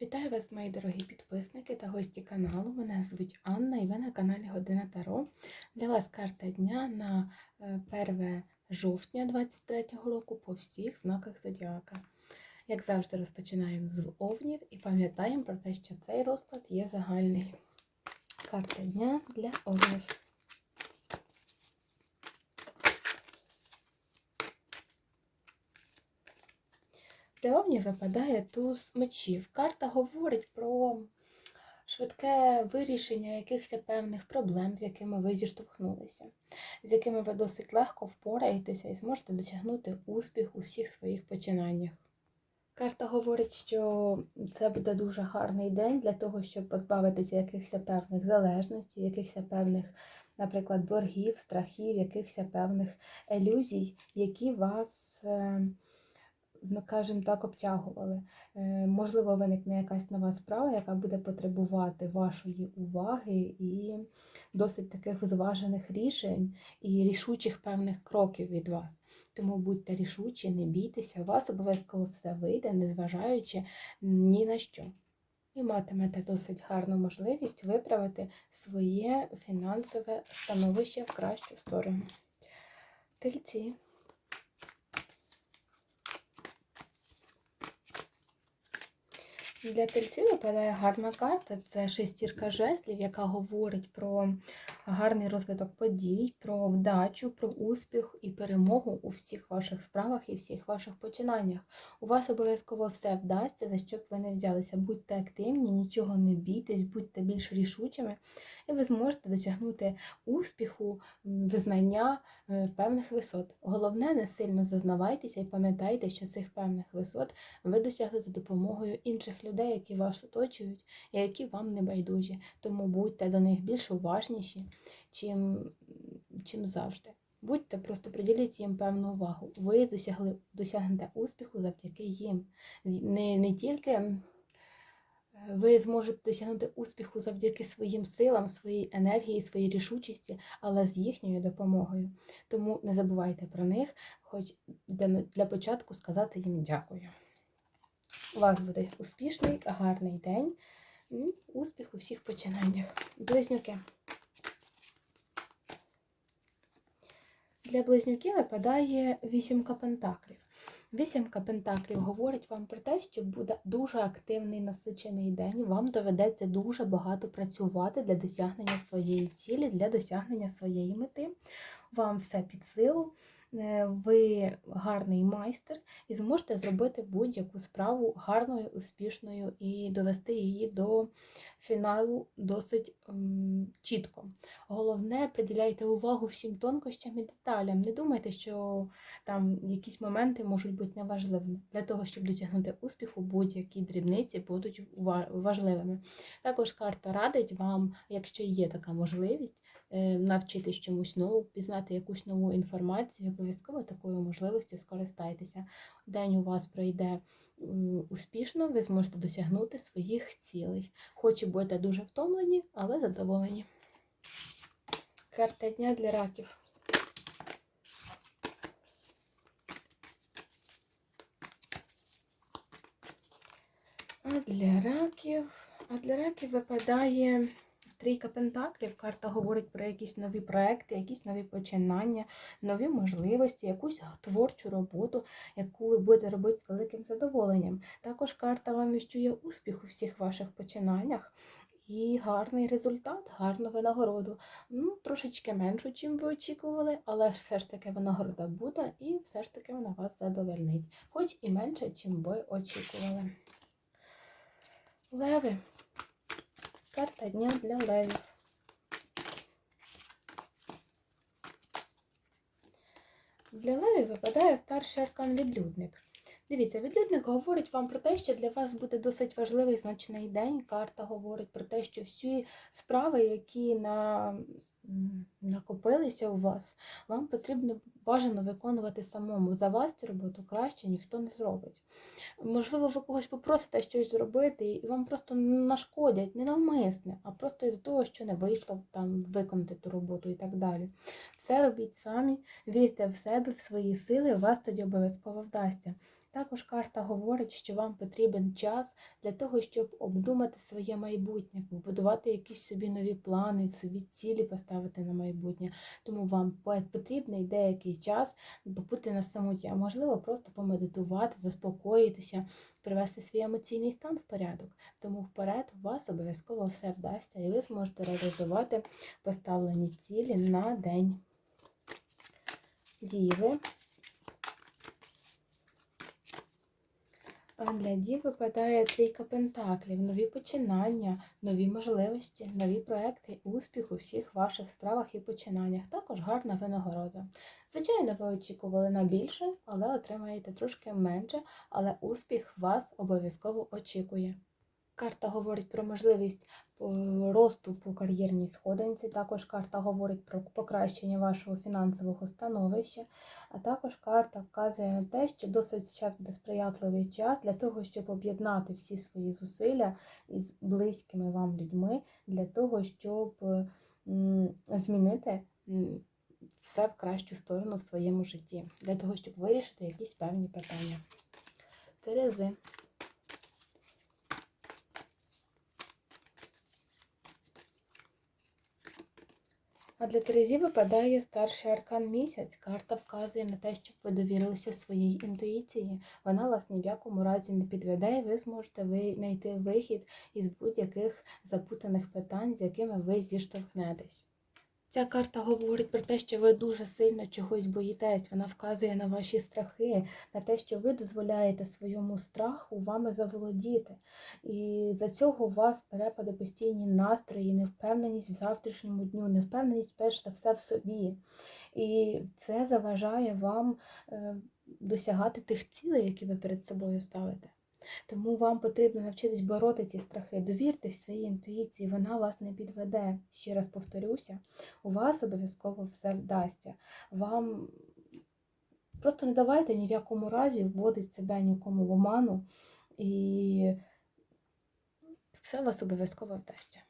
Вітаю вас, мої дорогі підписники та гості каналу. Мене звуть Анна і ви на каналі Година Таро. Для вас карта дня на е, 1 жовтня 2023 року по всіх знаках Зодіака. Як завжди, розпочинаємо з овнів і пам'ятаємо про те, що цей розклад є загальний. Карта дня для овнів. Для овнів випадає туз мечів. Карта говорить про швидке вирішення якихось певних проблем, з якими ви зіштовхнулися, з якими ви досить легко впораєтеся і зможете досягнути успіх у всіх своїх починаннях. Карта говорить, що це буде дуже гарний день для того, щоб позбавитися якихось певних залежностей, якихось певних, наприклад, боргів, страхів, якихось певних ілюзій, які вас. Скажімо так, обтягували. Е, Можливо, виникне якась нова справа, яка буде потребувати вашої уваги і досить таких зважених рішень і рішучих певних кроків від вас. Тому будьте рішучі, не бійтеся, у вас обов'язково все вийде, незважаючи ні на що. І матимете досить гарну можливість виправити своє фінансове становище в кращу сторону. Тельці. Для тельців випадає гарна карта. Це шестірка жезлів, яка говорить про гарний розвиток подій, про вдачу, про успіх і перемогу у всіх ваших справах і всіх ваших починаннях. У вас обов'язково все вдасться, за що б ви не взялися. Будьте активні, нічого не бійтесь, будьте більш рішучими, і ви зможете досягнути успіху, визнання е, певних висот. Головне, не сильно зазнавайтеся і пам'ятайте, що цих певних висот ви досягли за допомогою інших людей, які вас оточують і які вам не байдужі. Тому будьте до них більш уважніші, чим, чим завжди. Будьте, просто приділіть їм певну увагу. Ви досягли, досягнете успіху завдяки їм. Не, не тільки ви зможете досягнути успіху завдяки своїм силам, своїй енергії, своїй рішучості, але з їхньою допомогою. Тому не забувайте про них, хоч для початку сказати їм дякую. У вас буде успішний, гарний день. Успіх у всіх починаннях. Близнюки. Для близнюків випадає вісімка пентаклів. Вісімка пентаклів говорить вам про те, що буде дуже активний насичений день. Вам доведеться дуже багато працювати для досягнення своєї цілі, для досягнення своєї мети. Вам все під силу. Е, Ви гарний майстер і зможете зробити будь-яку справу гарною, успішною і довести її до фіналу досить чітко. Головне, приділяйте увагу всім тонкощам і деталям. Не думайте, що там якісь моменти можуть бути неважливими. Для того, щоб досягнути успіху, будь-які дрібниці будуть важливими. Також карта радить вам, якщо є така можливість, навчитись чомусь нову, пізнати якусь нову інформацію, обов'язково такою можливістю скористайтеся. День у вас пройде успішно, ви зможете досягнути своїх цілей. Хоч і будете дуже втомлені, але задоволені. Карта дня для раків. А для раків, а для раків випадає трійка пентаклів. Карта говорить про якісь нові проекти, якісь нові починання, нові можливості, якусь творчу роботу, яку ви будете робити з великим задоволенням. Також карта вам віщує успіх у всіх ваших починаннях. І гарний результат, гарну винагороду. Ну, трошечки меншу, чим ви очікували, але все ж таки винагорода буде, і все ж таки вона вас задовольнить. Хоч і менше, чим ви очікували. Леви. Карта дня для левів. Для левів випадає старший аркан відлюдник. Дивіться, відлюдник говорить вам про те, що для вас буде досить важливий значний день. Карта говорить про те, що всі справи, які на, накопилися у вас, вам потрібно бажано виконувати самому. За вас цю роботу краще ніхто не зробить. Можливо, ви когось попросите щось зробити, і вам просто нашкодять не навмисне, а просто із-за того, що не вийшло там виконати ту роботу і так далі. Все робіть самі, вірте в себе, в свої сили, вас тоді обов'язково вдасться. Також карта говорить, що вам потрібен час для того, щоб обдумати своє майбутнє, побудувати якісь собі нові плани, собі цілі поставити на майбутнє. Тому вам потрібний деякий час побути на самоті, а можливо, просто помедитувати, заспокоїтися, привести свій емоційний стан в порядок. Тому вперед у вас обов'язково все вдасться, і ви зможете реалізувати поставлені цілі на день. Діви. Для дів випадає трійка пентаклів, нові починання, нові можливості, нові проекти, успіх у всіх ваших справах і починаннях. Також гарна винагорода. Звичайно, ви очікували на більше, але отримаєте трошки менше, але успіх вас обов'язково очікує. Карта говорить про можливість росту по кар'єрній сходинці. Також карта говорить про покращення вашого фінансового становища. А також карта вказує на те, що досить час буде сприятливий час для того, щоб об'єднати всі свої зусилля із близькими вам людьми, для того, щоб змінити все в кращу сторону в своєму житті, для того, щоб вирішити якісь певні питання. Терези. А для Терезі випадає старший аркан місяць. Карта вказує на те, щоб ви довірилися своїй інтуїції. Вона вас ні в якому разі не підведе, і ви зможете знайти вихід із будь-яких запутаних питань, з якими ви зіштовхнетесь. Ця карта говорить про те, що ви дуже сильно чогось боїтесь. Вона вказує на ваші страхи, на те, що ви дозволяєте своєму страху вами заволодіти. І за цього у вас перепади постійні настрої, невпевненість в завтрашньому дню, невпевненість перш за все в собі. І це заважає вам е, досягати тих цілей, які ви перед собою ставите. Тому вам потрібно навчитись бороти ці страхи. Довіртесь своїй інтуїції, вона вас не підведе. Ще раз повторюся, у вас обов'язково все вдасться. Вам просто не давайте ні в якому разі вводити себе нікому в оману, і все вас обов'язково вдасться.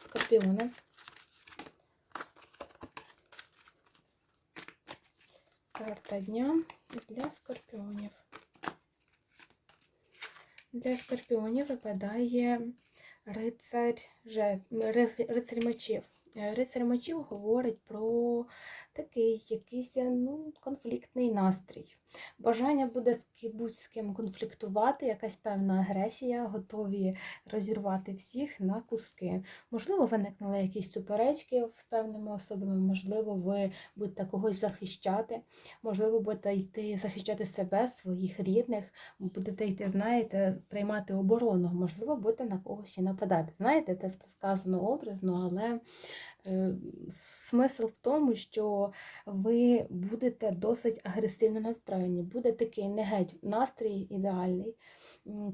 Скорпіони. Карта дня для скорпіонів. Для скорпіонів випадає рицарь, жез... рицарь мечів. Е, рицарь мечів говорить про такий якийсь ну, конфліктний настрій. Бажання буде з ким конфліктувати, якась певна агресія, готові розірвати всіх на куски. Можливо, виникнули якісь суперечки з певними особами, можливо, ви будете когось захищати, можливо, будете йти захищати себе, своїх рідних, будете йти, знаєте, приймати оборону, можливо, будете на когось ще нападати. Знаєте, це все сказано образно, але. Е, смисл в тому, що ви будете досить агресивно настроєні, буде такий не геть настрій ідеальний.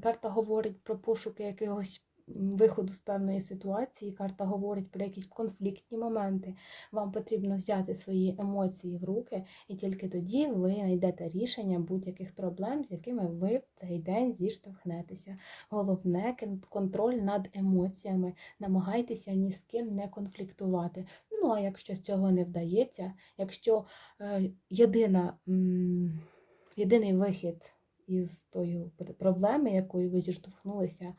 Карта говорить про пошуки якогось виходу з певної ситуації, карта говорить про якісь конфліктні моменти. Вам потрібно взяти свої емоції в руки, і тільки тоді ви знайдете рішення будь-яких проблем, з якими ви в цей день зіштовхнетеся. Головне контроль над емоціями. Намагайтеся ні з ким не конфліктувати. Ну, а якщо з цього не вдається, якщо е, єдина, єдиний вихід із тою проблеми, якою ви зіштовхнулися,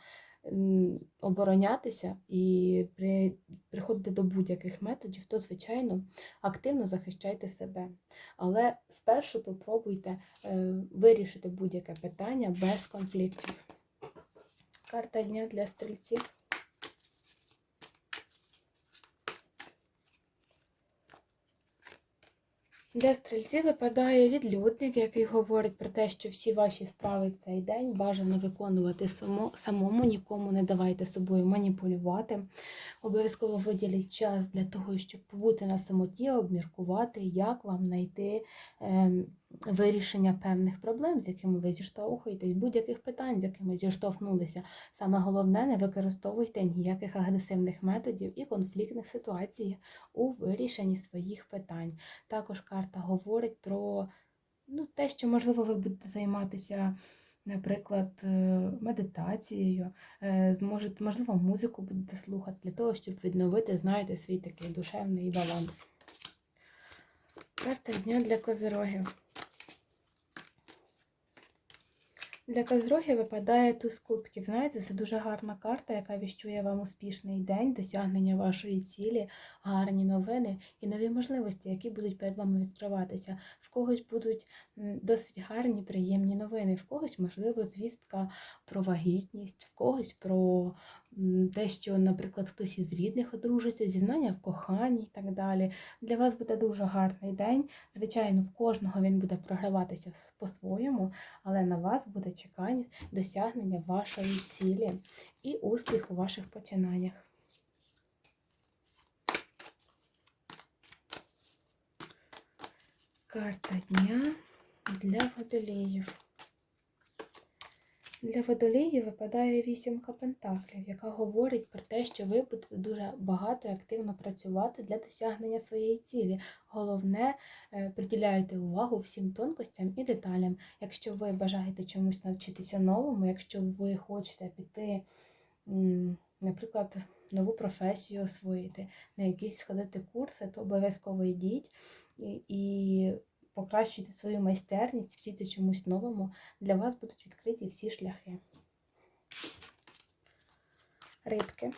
оборонятися і при, приходити до будь-яких методів, то, звичайно, активно захищайте себе. Але спершу попробуйте е, вирішити будь-яке питання без конфліктів. Карта дня для стрільців. Для стрільці випадає відлюдник, який говорить про те, що всі ваші справи в цей день бажано виконувати самому, нікому не давайте собою маніпулювати. Обов'язково виділіть час для того, щоб побути на самоті, обміркувати, як вам знайти. Е вирішення певних проблем, з якими ви зіштовхуєтесь, будь-яких питань, з якими зіштовхнулися. Саме головне, не використовуйте ніяких агресивних методів і конфліктних ситуацій у вирішенні своїх питань. Також карта говорить про ну, те, що, можливо, ви будете займатися. Наприклад, е, медитацією, е, зможете, можливо, музику будете слухати для того, щоб відновити, знаєте, свій такий душевний баланс. Карта дня для козирогів. Для Козроги випадає туз кубків. Знаєте, це дуже гарна карта, яка віщує вам успішний день, досягнення вашої цілі, гарні новини і нові можливості, які будуть перед вами відкриватися. В когось будуть досить гарні, приємні новини, в когось, можливо, звістка про вагітність, в когось про те, що, наприклад, хтось із рідних одружиться, зізнання в коханні і так далі. Для вас буде дуже гарний день. Звичайно, в кожного він буде програватися по-своєму, але на вас буде чекання досягнення вашої цілі і успіх у ваших починаннях. Карта дня для водоліїв. Для водоліїв випадає вісімка пентаклів, яка говорить про те, що ви будете дуже багато і активно працювати для досягнення своєї цілі. Головне, е, приділяйте увагу всім тонкостям і деталям. Якщо ви бажаєте чомусь навчитися новому, якщо ви хочете піти, наприклад, нову професію освоїти, на якісь сходити курси, то обов'язково йдіть і покращуйте свою майстерність, вчіться чомусь новому. Для вас будуть відкриті всі шляхи. Рибки.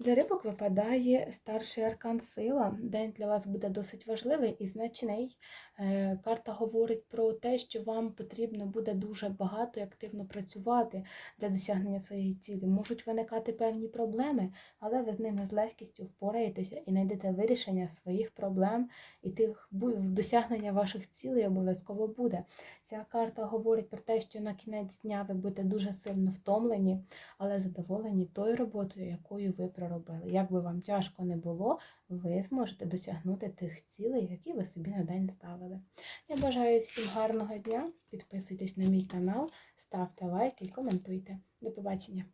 Для рибок випадає старший аркан сила. День для вас буде досить важливий і значний. Е, Карта говорить про те, що вам потрібно буде дуже багато і активно працювати для досягнення своєї цілі. Можуть виникати певні проблеми, але ви з ними з легкістю впораєтеся і знайдете вирішення своїх проблем, і тих досягнення ваших цілей обов'язково буде. Ця карта говорить про те, що на кінець дня ви будете дуже сильно втомлені, але задоволені тою роботою, якою ви проробили. Як би вам тяжко не було, ви зможете досягнути тих цілей, які ви собі на день ставили. Я бажаю всім гарного дня. Підписуйтесь на мій канал, ставте лайки і коментуйте. До побачення!